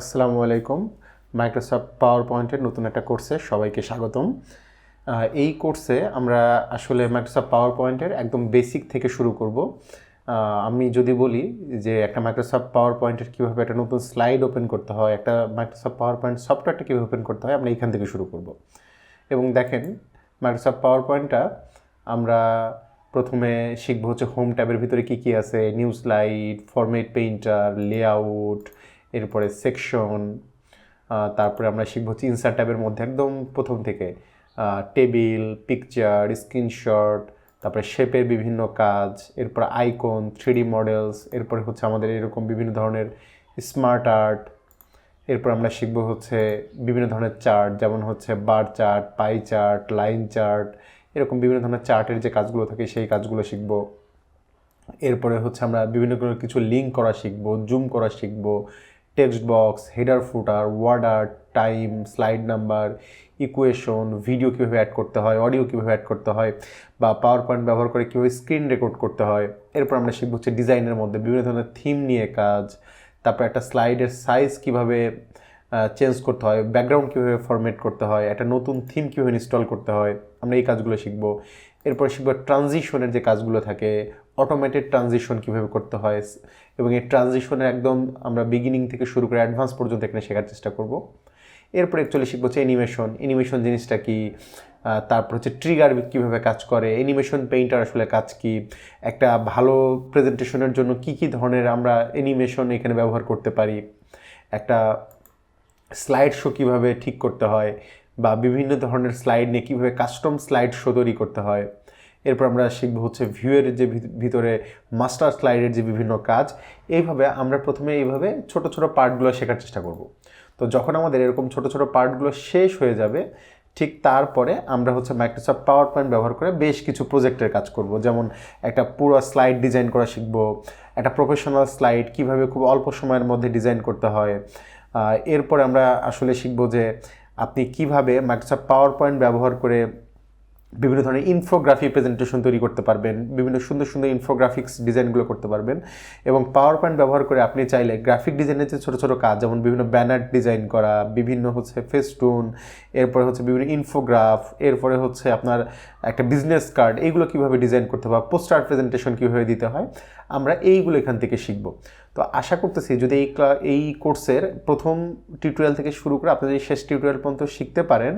আসসালামু আলাইকুম। মাইক্রোসফট পাওয়ার পয়েন্টের নতুন একটা কোর্সে সবাইকে স্বাগতম। এই কোর্সে আমরা আসলে মাইক্রোসফট পাওয়ার পয়েন্টের একদম বেসিক থেকে শুরু করব। আমি যদি বলি যে একটা মাইক্রোসফট পাওয়ার পয়েন্টের কীভাবে একটা নতুন স্লাইড ওপেন করতে হয়, একটা মাইক্রোসফট পাওয়ার পয়েন্ট সফটওয়্যারটা কীভাবে ওপেন করতে হয়, আমরা এইখান থেকে শুরু করব। এবং দেখেন মাইক্রোসফট পাওয়ার পয়েন্টটা আমরা প্রথমে শিখব হচ্ছে হোম ট্যাবের ভিতরে কী কী আছে new slide format painter layout এরপরে সেকশন তারপরে আমরা শিখব হচ্ছে ইনসার্ট ট্যাবের মধ্যে একদম প্রথম থেকে টেবিল পিকচার স্ক্রিনশট তারপরে শেপের বিভিন্ন কাজ, এরপর আইকন থ্রিডি মডেলস এরপরে হচ্ছে আমাদের এরকম বিভিন্ন ধরনের স্মার্ট আর্ট এরপর আমরা শিখব হচ্ছে বিভিন্ন ধরনের চার্ট যেমন হচ্ছে bar chart pie chart line chart এরকম বিভিন্ন ধরনের চার্টের যে কাজগুলো থাকে সেই কাজগুলো শিখব। এরপরে হচ্ছে আমরা বিভিন্ন কিছু লিঙ্ক করা শিখব জুম করা শিখব text box header footer WordArt time slide number equation video কীভাবে অ্যাড করতে হয় অডিও কীভাবে অ্যাড করতে হয়, বা পাওয়ার পয়েন্ট ব্যবহার করে কীভাবে স্ক্রিন রেকর্ড করতে হয়, এরপর আমরা শিখব হচ্ছে ডিজাইনের মধ্যে বিভিন্ন ধরনের থিম নিয়ে কাজ, তারপর একটা স্লাইডের সাইজ কীভাবে চেঞ্জ করতে হয় ব্যাকগ্রাউন্ড কীভাবে ফরম্যাট করতে হয়, একটা নতুন থিম কীভাবে ইনস্টল করতে হয়, আমরা এই কাজগুলো শিখব। এরপর শিখব ট্রানজিশনের যে কাজগুলো থাকে অটোমেটেড ট্রানজিশন কীভাবে করতে হয়, এবং এই ট্রানজিশনের একদম আমরা বিগিনিং থেকে শুরু করে অ্যাডভান্স পর্যন্ত এখানে শেখার চেষ্টা করব। এরপর অ্যাকচুয়ালি শিখব হচ্ছে অ্যানিমেশন অ্যানিমেশন জিনিসটা কি? তারপর হচ্ছে ট্রিগার কীভাবে কাজ করে? অ্যানিমেশন পেইন্টার আসলে কাজ কি? একটা ভালো প্রেজেন্টেশনের জন্য কি কি ধরনের আমরা অ্যানিমেশন এখানে ব্যবহার করতে পারি? একটা স্লাইড শো কীভাবে ঠিক করতে হয় বা বিভিন্ন ধরনের স্লাইড নিয়ে কীভাবে কাস্টম স্লাইড শো তৈরি করতে হয়। এরপর আমরা শিখব হচ্ছে ভিউয়ের যে ভিতরে মাস্টার স্লাইডের যে বিভিন্ন কাজ। এইভাবে আমরা প্রথমে এইভাবে ছোট ছোট পার্টগুলো শেখার চেষ্টা করব। তো যখন আমাদের এরকম ছোট ছোট পার্টগুলো শেষ হয়ে যাবে, ঠিক তারপরে আমরা হচ্ছে মাইক্রোসফট পাওয়ার পয়েন্ট ব্যবহার করে বেশ কিছু প্রজেক্টের কাজ করব। যেমন একটা পুরো স্লাইড ডিজাইন করা শিখব, একটা প্রফেশনাল স্লাইড কীভাবে খুব অল্প সময়ের মধ্যে ডিজাইন করতে হয় এরপরে আমরা আসলে শিখব যে আপনি কীভাবে মাইক্রোসফট পাওয়ার পয়েন্ট ব্যবহার করে বিভিন্ন ধরনের ইনফোগ্রাফি প্রেজেন্টেশন তৈরি করতে পারবেন, বিভিন্ন সুন্দর সুন্দর ইনফোগ্রাফিক্স ডিজাইনগুলো করতে পারবেন এবং পাওয়ার পয়েন্ট ব্যবহার করে আপনি চাইলে গ্রাফিক ডিজাইনের যে ছোটো ছোটো কাজ, যেমন বিভিন্ন ব্যানার ডিজাইন করা, বিভিন্ন হচ্ছে ফেস্টুন এরপরে হচ্ছে বিভিন্ন ইনফোগ্রাফ এরপরে হচ্ছে আপনার একটা বিজনেস কার্ড এইগুলো কীভাবে ডিজাইন করতে হবে পোস্টার প্রেজেন্টেশন কীভাবে দিতে হয়, আমরা এইগুলো এখান থেকে শিখব। তো আশা করতেছি যদি এই এই কোর্সের প্রথম টিউটোরিয়াল থেকে শুরু করে আপনি যদি শেষ টিউটোরিয়াল পর্যন্ত শিখতে পারেন,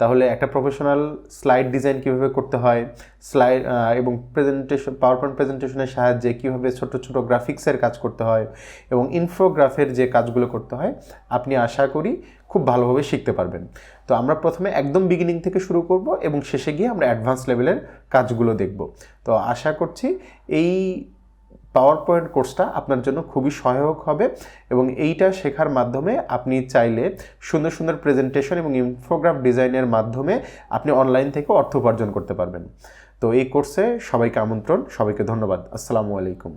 তাহলে একটা প্রফেশনাল স্লাইড ডিজাইন কীভাবে করতে হয় স্লাইড এবং প্রেজেন্টেশন পাওয়ার পয়েন্ট প্রেজেন্টেশনের সাহায্যে কীভাবে ছোট ছোট গ্রাফিক্সের কাজ করতে হয় এবং ইনফোগ্রাফের যে কাজগুলো করতে হয়, আপনি আশা করি খুব ভালোভাবে শিখতে পারবেন। তো আমরা প্রথমে একদম বিগিনিং থেকে শুরু করব এবং শেষে গিয়ে আমরা অ্যাডভান্স লেভেলের কাজগুলো দেখব। তো আশা করছি এই পাওয়ার পয়েন্ট কোর্সটা আপনার জন্য খুবই সহায়ক হবে এবং এইটা শেখার মাধ্যমে আপনি চাইলে সুন্দর সুন্দর প্রেজেন্টেশন এবং ইনফোগ্রাফ ডিজাইনের মাধ্যমে আপনি অনলাইন থেকে অর্থ উপার্জন করতে পারবেন। তো এই কোর্সে সবাইকে আমন্ত্রণ, সবাইকে ধন্যবাদ। আসসালামু আলাইকুম।